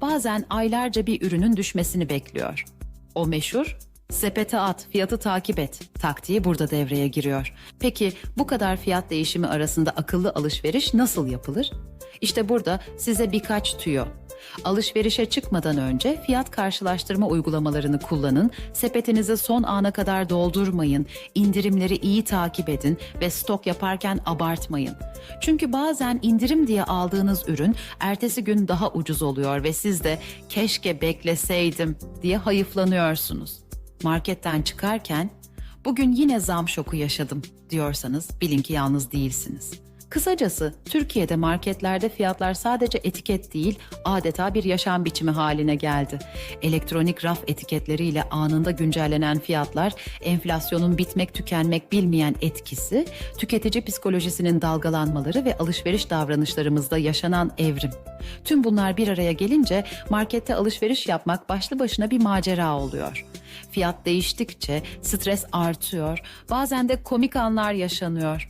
bazen aylarca bir ürünün düşmesini bekliyor. O meşhur sepete at, fiyatı takip et taktiği burada devreye giriyor. Peki bu kadar fiyat değişimi arasında akıllı alışveriş nasıl yapılır? İşte burada size birkaç tüyo. Alışverişe çıkmadan önce fiyat karşılaştırma uygulamalarını kullanın, sepetinizi son ana kadar doldurmayın, indirimleri iyi takip edin ve stok yaparken abartmayın. Çünkü bazen indirim diye aldığınız ürün ertesi gün daha ucuz oluyor ve siz de keşke bekleseydim diye hayıflanıyorsunuz. Marketten çıkarken bugün yine zam şoku yaşadım diyorsanız bilin ki yalnız değilsiniz. Kısacası Türkiye'de marketlerde fiyatlar sadece etiket değil, adeta bir yaşam biçimi haline geldi. Elektronik raf etiketleriyle anında güncellenen fiyatlar, enflasyonun bitmek tükenmek bilmeyen etkisi, tüketici psikolojisinin dalgalanmaları ve alışveriş davranışlarımızda yaşanan evrim. Tüm bunlar bir araya gelince markette alışveriş yapmak başlı başına bir macera oluyor. Fiyat değiştikçe stres artıyor, bazen de komik anlar yaşanıyor.